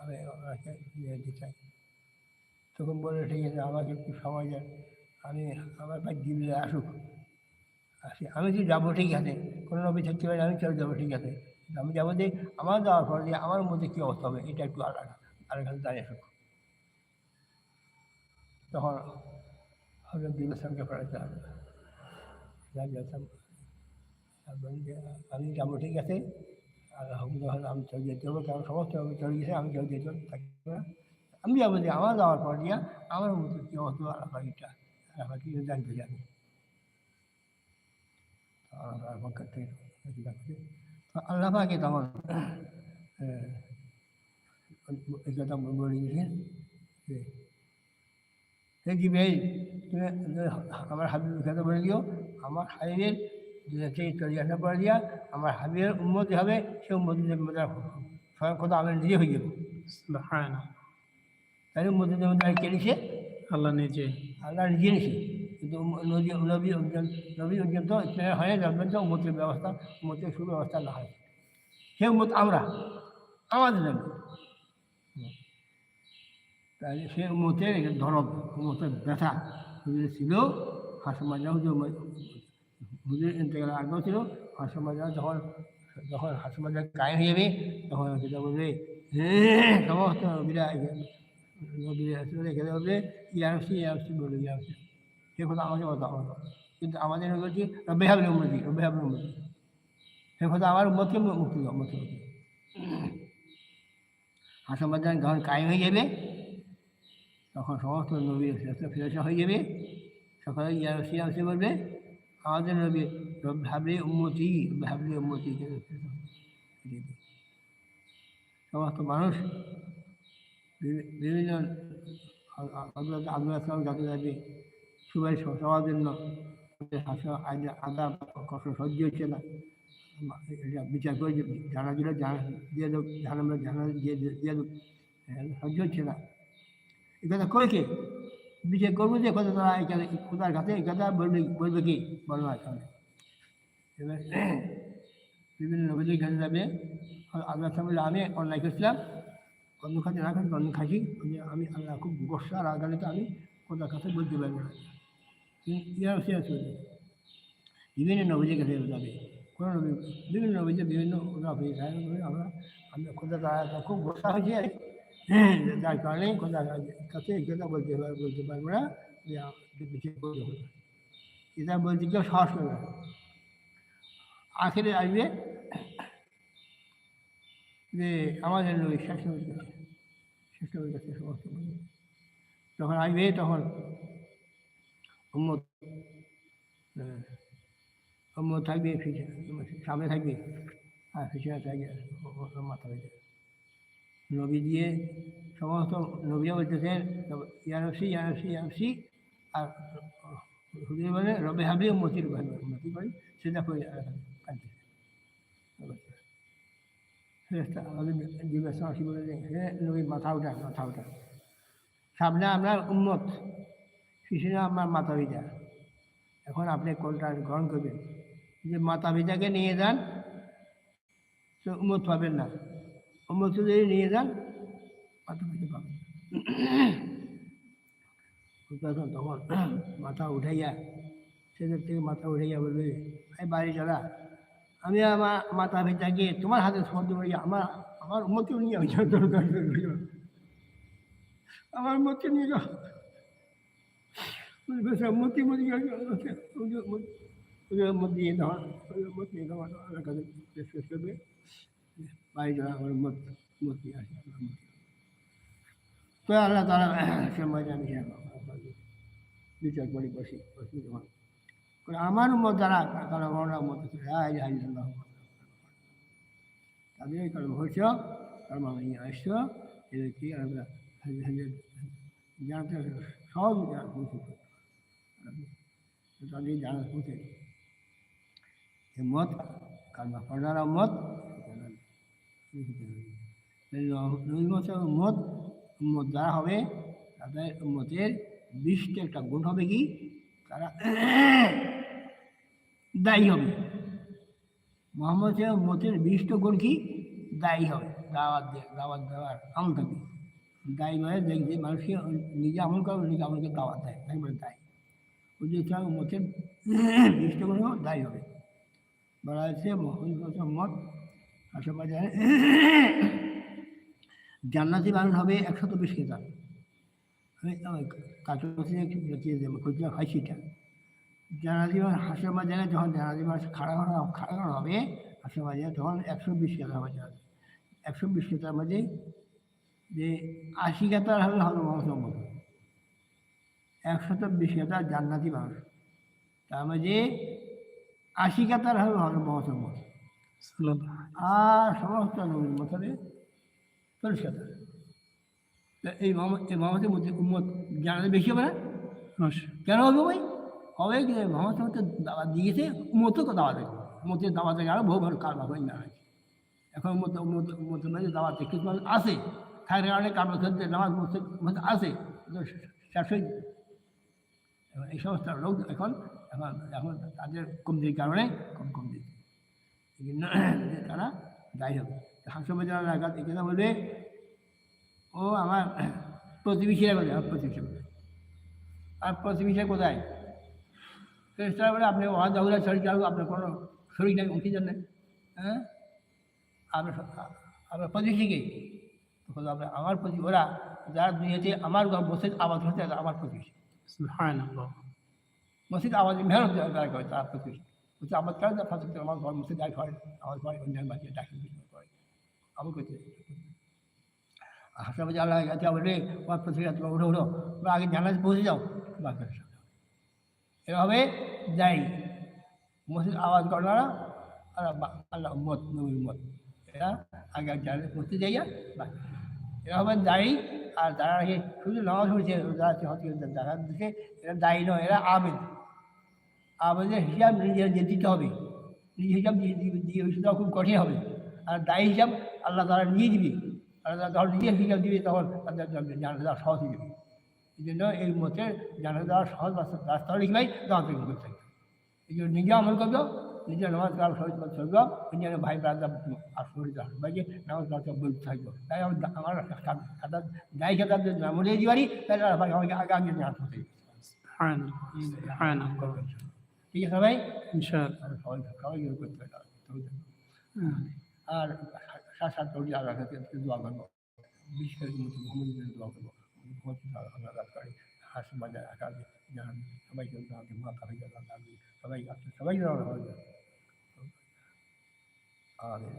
আমি ওনাকে যেতে চাই তখন বলে, ঠিক আছে, আমাকে একটু সময় দেন। আমি আমার ভাই দিল্লি আসুক। আসি, আমি যদি যাব, ঠিক আছে। কোনো নবী থাকতে পারি, আমি চলে যাব, ঠিক আছে। আমি যাব যে আমার যাওয়ার পর দিয়ে আমার মধ্যে কী অবস্থা হবে, এটা একটু আলাদা। আলাদা দাঁড়িয়ে আসুক। তখন হজরত দিল ইসলামকে পড়াতে হবে যে, আমি যাব, ঠিক আছে। আলহামদুলিল্লাহ আমি চলে যেতে হবে কারণ সমস্ত আমি চলে গেছে আমি চলে যেতে থাকব না আমি যাব যে আমার যাওয়ার পর দিয়া আমার মতো কী হতো আলাপাকিটা আলাপাকি জানতে জানি আল্লাহ পাকে তখন এই কথা বলে দিয়েছেন যে হে জিব্রাইল তুমি আমার হাবিবের কথা বলে দিও আমার হাবিবের সেই চলে আসার পরে দিয়া আমার হাবিবের উন্মতি হবে সে উন্মতি স্বয়ং কথা আমি নিজে হয়ে যাব। না তাহলে উন্মতি দেবতার কে নিছে? আল্লাহ নিজে। আল্লাহ নিজে নিছে। কিন্তু নদী নবী অর্জন নবী অর্জন তো হয় যাবেন তো উন্মতির ব্যবস্থা উন্মতির সুব্যবস্থা না হয়। সে উন্মত আমরা আমাদের জন্য। তাহলে সে উন্মতের ধরব উন্মতের ব্যথা ছিল হাসমাজা হুজুর ইন্তেকাল আগেও ছিল হাসমাজা যখন যখন হাসমাজা কায়ে হয়ে যাবে, তখন সেটা বলবে হ্যাঁ সমস্ত নবীরা নবীরা সে কথা আমাকে বলতো আমার কিন্তু আমাদের বলছি রব্বে হাবলে উন্নতি রব্বে হাবলে উন্নতি সে কথা আমার উন্মতকে মুক্তি দাও হাসমাজান যখন কায়ে হয়ে যাবে, তখন সমস্ত নবী ফেরসা হয়ে যাবে। সকালে ইয়ারসি ইয়ারসি বলবে। আমাদের নবী ভাবলে উন্মতি ভাবলে উন্মতি সমস্ত মানুষ বিভিন্ন আব্দুল আসলাম যাতে সুবাই সবার জন্য আদা কষ্ট সহ্য হচ্ছে না। বিচার করে জানা দিল দিয়ে দেব, জানা জানা, দিয়ে দিয়ে দেব। সহ্য হচ্ছে না। এ কথা করেছে বিচার করব যে কথা তারা এখানে কোথার কাছে এই কথা বলবে বলবে কি? বলো এখানে এবার বিভিন্ন নবীদের কাছে যাবে। আল্লাহ সামনে আমি অন্যায় করছিলাম, অন্য খাতে না খাচ্ছি অন্য খাচ্ছি আমি আল্লাহ খুব গোসা রাগালে তো আমি কোথার কাছে বলতে পারব না। ইয়ার সে চলবে বিভিন্ন নবীদের কাছে যাবে। কোনো নবী, বিভিন্ন নবীদের বিভিন্ন নবী আমরা আমরা কোথা তারা খুব গোসা হয়েছে। যার কারণে বলতে বলতে পারব না। এটা বলতে কেউ সাহস করবে আখেরে আসবে যে আমাদের যখন আসবে তখন উম্মত থাকবে সামনে থাকবে, আর পিছনে থাকবে, মাথা হয়ে যাবে। নবী দিয়ে সমস্ত নবীরা বলতেছেন ইয়ানসি ইয়ানসি ইয়ানসি আর হুজুর বলে রবে হাবি মতির ভাবি মতি করি। সেটা করে আসি বলে হে নবী, মাথা উঠা মাথা উঠা। সামনে আপনার উন্মত পিছনে আপনার মাথা ভিজা এখন আপনি কোনটা গ্রহণ করবেন? যে মাথা ভিজাকে নিয়ে যান, তো উন্মত পাবেন না। উন্মত নিয়ে যান, মাথা ভিজা পাবেন। তখন তখন মাথা উঠাইয়া সেদের থেকে মাথা উঠাইয়া বলবে, এই বাড়ি চলা, আমি আমার মাথা ভিজাকে তোমার হাতে স্পর্শ করি, আমার আমার উন্মতিও নিয়ে যাও দরকার আমার মতকে নিয়ে যাও। মতি মতি মত মত করবে। বাড়ি যাওয়া আমার মত মতি আসে তো আল্লাহ তারা সে ময়দানে বিচার করি বসি বসি যখন। আমার মত যারা, তারা মনের মত হাই হাই তাদের কর্ম হয়েছ কর্ম নিয়ে আসছো এদেরকে আমরা জানাতে সহজ পৌঁছে তাদের জানা পৌঁছে মত কারণ পড়ারা মত নবী মতের মত মত দ্বারা হবে, তাদের মতের বিশটা একটা গুণ হবে কি? তারা দায়ী হবে। মোহাম্মদের মতের বিশিষ্ট গুণ কি? দায়ী হবে। দাওয়াত দাওয়াত দেওয়ার আমল থাকবে দায়ী মানে দেখবে মানুষকে নিজে আমল করে, নিজে আমলকে দাওয়াত দেয়। তাই বলে দায়ী। ওই যে তার মতের বিশিষ্ট গুণ দায়ী হবে। বলা হয়েছে মোহাম্মদ মত আশেপাশে জান্নাতি মানুষ হবে একশত বিশ কেতাব হয় হাসের বাজারে যখন খাড়া খাড়া হবে বাজারে তখন একশো বিশ হবে একশো বিশ যে আশি একশত বিশ কেতার জান্নাতি মানুষ তার মধ্যে আশি কেতার হবে হবে মহসম্মত আর সমস্ত নবীর মতনে চল্লিশ কেতার এই মহম্মদ এই মধ্যে উম্মত জানাতে বেশি হবে না? কেন হবে ভাই? হবে কি মোহাম্মদ সাহেব দাওয়াত দিয়েছে মতো তো দাওয়াত দেবে মতের দাওয়াত দেবে আরও বহু ভালো কারবার হয়ে না এখন মতো মতো মধ্যে দাওয়াত কিছু মানুষ আছে। থাকার কারণে কারবার করতে নামাজ মধ্যে আসে শেষ হয়ে। এই সমস্ত লোক এখন এখন এখন তাদের কমতির কারণে কম কম দিচ্ছে এই জন্য তারা দায়ী হবে। হাসপাতাল যারা লাগাত এই কথা বলবে ও আমার প্রতিবেশীরা বলে আমার প্রতিবেশী বলে। আর প্রতিবেশী কোথায়? চেষ্টা করে আপনি ওয়াজ দাউলা শরীর চালু আপনার কোনো শরীর নেই উঠে যান হ্যাঁ? আপনার আপনার প্রতিবেশীকে তখন আপনার আমার প্রতি ওরা যারা দুনিয়াতে আমার মসজিদ আবাদ হচ্ছে আমার প্রতিবেশী। সুবহানাল্লাহ। মসজিদ আবাদ মেহনত তারা করে তার প্রতিবেশী। বলছে, আমার কেন ফাঁসি আমার ঘর মসজিদ দায় করে আমার ঘরে অন্যান্য বাচ্চা ডাকি করে আমি করতে হাসপাতাল যাওয়া লাগে গেছে বলে আমার প্রতিবেশী তোমার উঠো উঠো তোমরা আগে জানাতে পৌঁছে যাও বাকি এভাবে যাই। মসজিদ আওয়াজ করারা আর আল্লাহ মত, নবীর মত। এরা আগে জানাতে পৌঁছে যাইয়া বাকি। এভাবে দায়ী আর যারা শুধু নামাজ পড়ছে যারা হচ্ছে যারা দিচ্ছে এরা দায়ী নয়, এরা আবেদ আবেদের হিসাব নিজের যে দিতে হবে। নিজের হিসাব দিয়ে সেটা খুব কঠিন হবে। আর দায়ী হিসাব আল্লাহ তারা নিয়ে দিবে। আল্লাহ তারা যখন নিজের হিসাব দিবে, তখন তাদের জানা দেওয়া সহজ হয়ে যাবে। এই জন্য এই মতে জানা দেওয়ার সহজ রাস্তা রাস্তা লিখবাই দাওয়াত করতে থাকবে এই জন্য নিজে আমল করব নিজে নামাজ কাল শহীদ চলব নিজের ভাই ব্রাদার আর শহীদ ভাইকে নামাজ কাল বলতে থাকব। তাই আমার খাতা দায়ী খাতা যদি না মনে দিতে তাহলে আমাকে আগে আগে নেওয়া হতে সুবহানাল্লাহ সুবহানাল্লাহ। ঠিক আছে ভাই? ইনশাআল্লাহ। সবাই সবাই ইয়ে করতে হবে আর সাত সাত রোজি আল্লাহ কাছে দোয়া করব। বিশেষ করে মোহাম্মদ দোয়া করব। আল্লাহ রাত করে হাসি মজা আকাশ জানান সবাইকে আমাকে মা কাফি আল্লাহ সবাই সবাই আমিন